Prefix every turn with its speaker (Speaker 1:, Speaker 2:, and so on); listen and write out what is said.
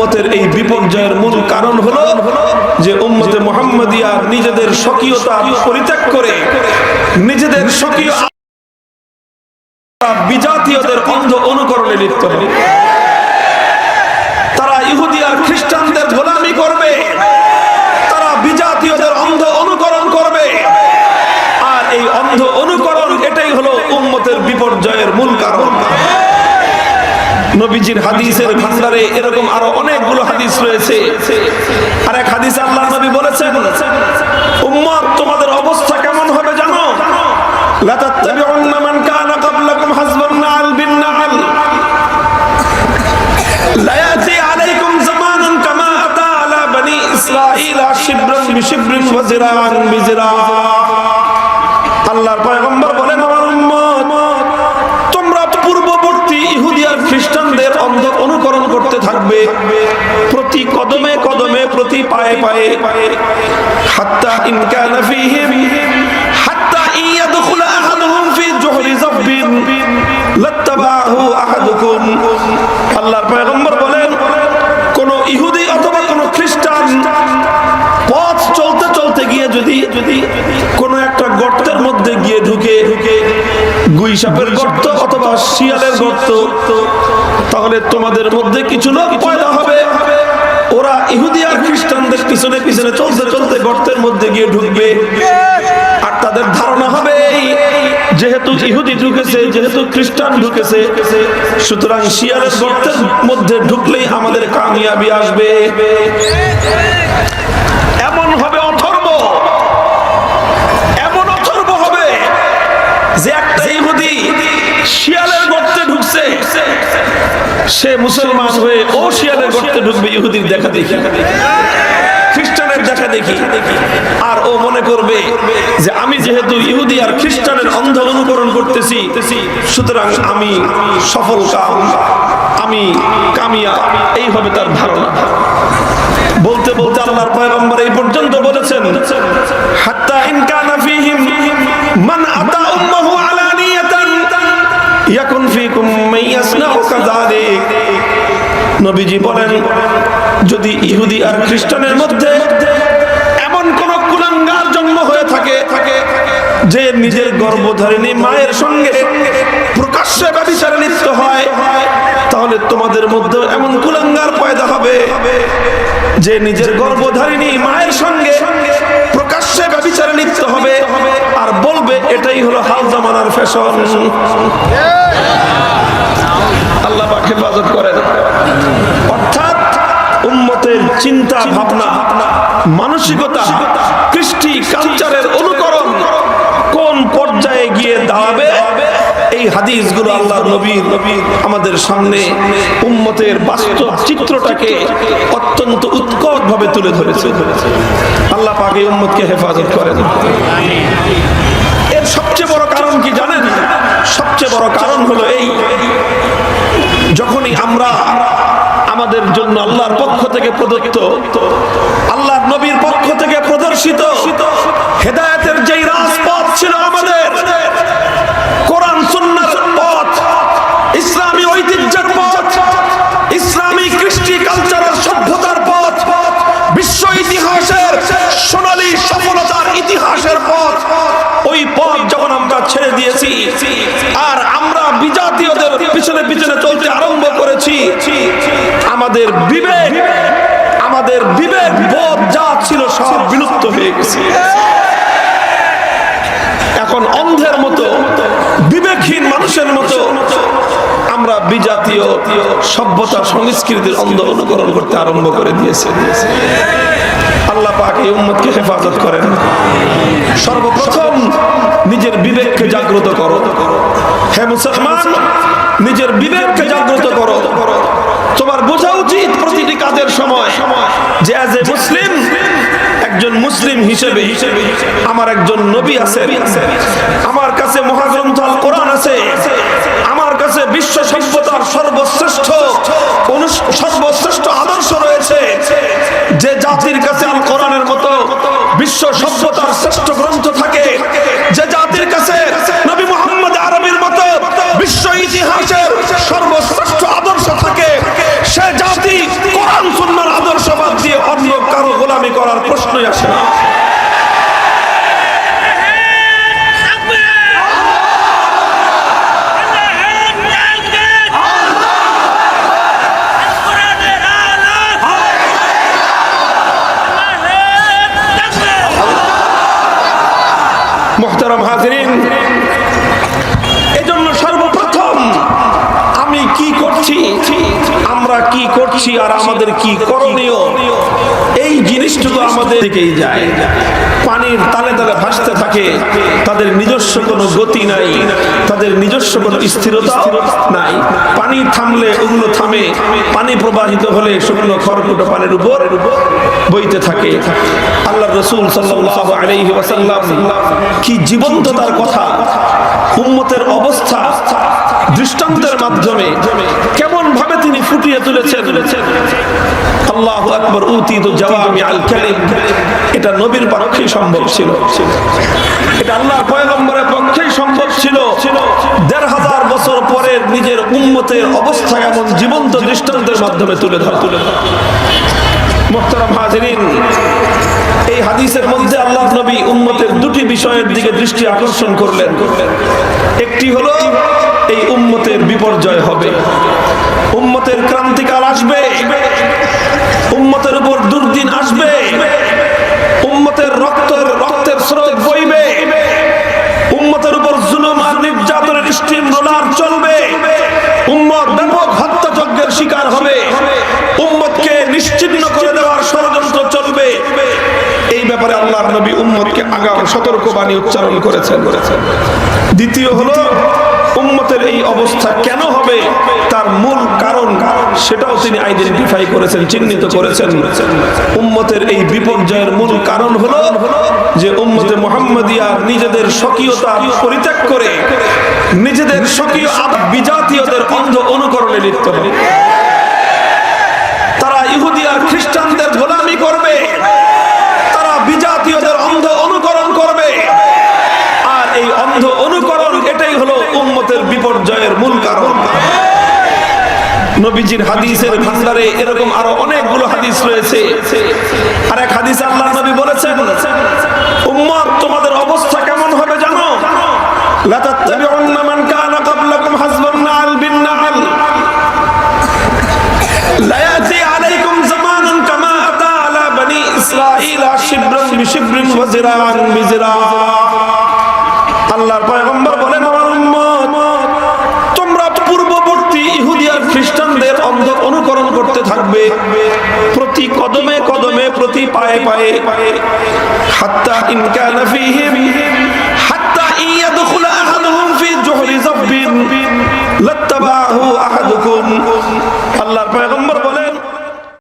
Speaker 1: উম্মতের এই বিপর্যয়ের মূল কারণ হলো যে উম্মতে মোহাম্মদিয়ার নিজেদের স্বকীয়তা পরিত্যাগ করে, নিজেদের স্বকীয় বিজাতীয়দের অন্ধ অনুকরণে লিপ্ত হবে। তারা ইহুদি আর খ্রিস্টানদের গোলামি করবে, তারা বিজাতীয়দের অন্ধ অনুকরণ করবে। আর এই অন্ধ অনুকরণ এটাই হলো উম্মতের বিপর্যয়ের মূল কারণ। নবীজির হাদিসের ভান্ডারে এরকম আরও অনেকগুলো করেছে। আর এক হাদিস আল্লাহ নবী বলেছেন, উম্মত, তোমাদের অবস্থা কেমন হবে জানো? লাতাত্তাবিউন্না মান কানা ক্বাবলাকুম হাসবান নাল বিন নাল। আলাইকুম জামানান কামা আতা আলা বনি ইসরাঈল শিবরান বিশিবরিন ওয়া জিরাআন বিজিরা। আল্লাহর পয়গম্বর বলেন, আমার উম্মত, তোমরা পূর্ববর্তী ইহুদি আর খ্রিস্টানদের অনুকরণ করতে থাকবে। প্রতি পায়ে পায়ে হাত্তা ইনকান ফীহিম, হাত্তা ইয়াদখুল আহাদুহুম ফি জুহরি যাব্বিন, লাত্তাবাহু আহাদুকুম। আল্লাহর পয়গম্বর বলেন, কোন ইহুদি অথবা কোন খ্রিস্টান পথ চলতে চলতে গিয়ে যদি যদি কোন একটা গর্তের মধ্যে গিয়ে ঢুকে ঢুকে গুই সাপের গর্ত অথবা শিয়ালের গর্ত, তাহলে তোমাদের মধ্যে কিছু লোক পয়দা হবে। ওরা ইহুদি আর খ্রিস্টানদের পিছনে পিছনে চলতে চলতে গর্তের মধ্যে গিয়ে ঢুকবে। আর তাদের ধারণা হবে যেহেতু ইহুদি ঢুকেছে, যেহেতু খ্রিস্টান ঢুকেছে, সুতরাং শিয়ালের গর্তের মধ্যে ঢুকলেই আমাদের কামিয়াবি আসবে। এমন হবে অথর্ব। এমন অথর্ব হবে যে একটা ইহুদি শিয়ালের গর্তে ঢুকছে। সে মুসলমান হয়ে ও শিয়ালের গর্তে ঢুকবে ইহুদির দেখা দেখি খ্রিস্টানের দেখা দেখি। আর ও মনে করবে যে আমি যেহেতু ইহুদি আর খ্রিস্টানের অন্ধ অনুকরণ করতেছি, সুতরাং আমি সফল কাম, আমি কামিয়া এইভাবে তার ধারণা। বলতে বলতে আল্লাহর পয়গম্বর এই পর্যন্ত বলেছেন যদি ইহুদি আর খ্রিস্টানের মধ্যে এমন কোন কুলাঙ্গার জন্ম হয়ে থাকে যে নিজের গর্ভধারিণী মায়ের সঙ্গে প্রকাশ্যে ব্যবিচারে লিপ্ত হয়। তাহলে তোমাদের মধ্যে এমন কুলাঙ্গার পয়দা হবে যে নিজের গর্ভধারিণী মায়ের সঙ্গে প্রকাশ্যে ব্যবিচারে লিপ্ত হবে। আর বলবে, এটাই হলো হাল জামানার ফ্যাশন। চিন্তা, ভাবনা, মানসিকতা, কৃষ্টি কালচারের অনুকরণ কোন পর্যায়ে গিয়ে দাঁড়াবে? এই হাদিস হাদিসগুলো আল্লাহ নবীর আমাদের সামনে উম্মতের বাস্তব চিত্রটাকে অত্যন্ত উৎকট ভাবে তুলে ধরেছে। আল্লাহ পাক উম্মতকে হেফাজত করেন। প্রদত্ত যখন আমরা ছেড়ে দিয়েছি, আর আমরা বিজাতীয়দের পিছনে পিছনে চলতে আরম্ভ করেছি, আমাদের বিবেক আমাদের বিবেক বোধ যা ছিল সব বিলুপ্ত হয়ে গেছে। এখন অন্ধের মতো, বিবেকহীন মানুষের মতো আমরা বিজাতীয় সভ্যতা সংস্কৃতির অন্ধ অনুকরণ করতে আরম্ভ করে দিয়েছে। পাক এই উম্মতকে হেফাজত করেন। সর্বপ্রথম নিজের বিবেককে জাগ্রত করো। হে মুসলমান, নিজের বিবেককে জাগ্রত করো। তোমার বোঝা উচিত প্রতিটি কাজের সময় যে অ্যাজ এ মুসলিম একজন মুসলিম হিসেবে আমার একজন নবী আছে আমার কাছে মহাগ্রন্থ hot কি করছি আর আমাদের কি করণীয়? এই জিনিসটুকু আমাদের দিকেই যায়। পানির তালে তালে ভাসতে থাকে। তাদের নিজস্ব কোনো গতি নাই। তাদের নিজস্ব কোনো স্থিরতা নাই। পানি থামলে ওগুলো থামে। পানি প্রবাহিত হলে সেগুলো খড়কুটো পানির উপর বইতে থাকে। আল্লাহ রসুল সাল্লাল্লাহু আলাইহি ওয়াসাল্লাম কি জীবন্ততার কথা, উম্মতের অবস্থা, দৃষ্টান্তের মাধ্যমে ফুটিয়ে তুলেছেন। আল্লাহ এটা নবীর পক্ষেই সম্ভব ছিল। এটা আল্লাহ পক্ষেই সম্ভব ছিল। দেড় হাজার বছর পরে নিজের জীবন্ত মাধ্যমে তুলে ধর। তুলে এই হাদিসের মধ্যে আল্লাহ নবী উম্মতের দুটি বিষয়ের দিকে দৃষ্টি আকর্ষণ করলেন। একটি হলো, এই উম্মতের বিপর্যয় হবে। উম্মতের ক্রান্তিকাল আসবে। উম্মতের উপর দুর্দিন আসবে। উম্মতের রক্তের রক্তের স্রোত বইবে। উম্মতের উপর জুলুম আর নির্যাতনের স্টিম রোলার চলবে। উম্মত ব্যাপক হত্যাযজ্ঞের শিকার হবে। উম্মতকে নিশ্চিহ্ন করে দেওয়ার ষড়যন্ত্র চলবে। এই ব্যাপারে আল্লাহর নবী উম্মতকে আগাম সতর্কবাণী উচ্চারণ করেছেন। দ্বিতীয় হলো উম্মতের এই অবস্থা কেন হবে? তার মূল কারণ সেটাও তিনি আইডেন্টিফাই করেছেন, চিহ্নিত করেছেন। উম্মতের এই বিপর্যয়ের মূল কারণ হলো যে উম্মতে মোহাম্মদিয়া নিজেদের স্বকীয়তা পরিত্যাগ করে, নিজেদের স্বকীয় আব- বিজাতীয়দের অন্ধ অনুকরণে লিপ্ত হবে নবীজির হাদিসের ভান্ডারে এরকম আরও অনেকগুলো হাদিস রয়েছে। আর এক হাদিস আল্লাহ নবী বলেছেন, উম্মত, তোমাদের অবস্থা কেমন হবে জানো? লাতাত্তাবিউন্না কানা ক্বাবলাকুম হাসবান নাল বিন নাল। লায়াতি আলাইকুম জামানান কামা আতা আলা বনি ইসরাঈল শিবরান বিশিবরান ওয়া জিরাআন প্রতি কদমে কদমে, প্রতি পায়ে পায়ে, হাত্তা ইনকা কানা হাত্তা ইয়াদখুল আহাদুহুম ফি জুহরি যাব্বিন লাত্তাবাহু আহাদুকুম। আল্লাহর পয়গম্বর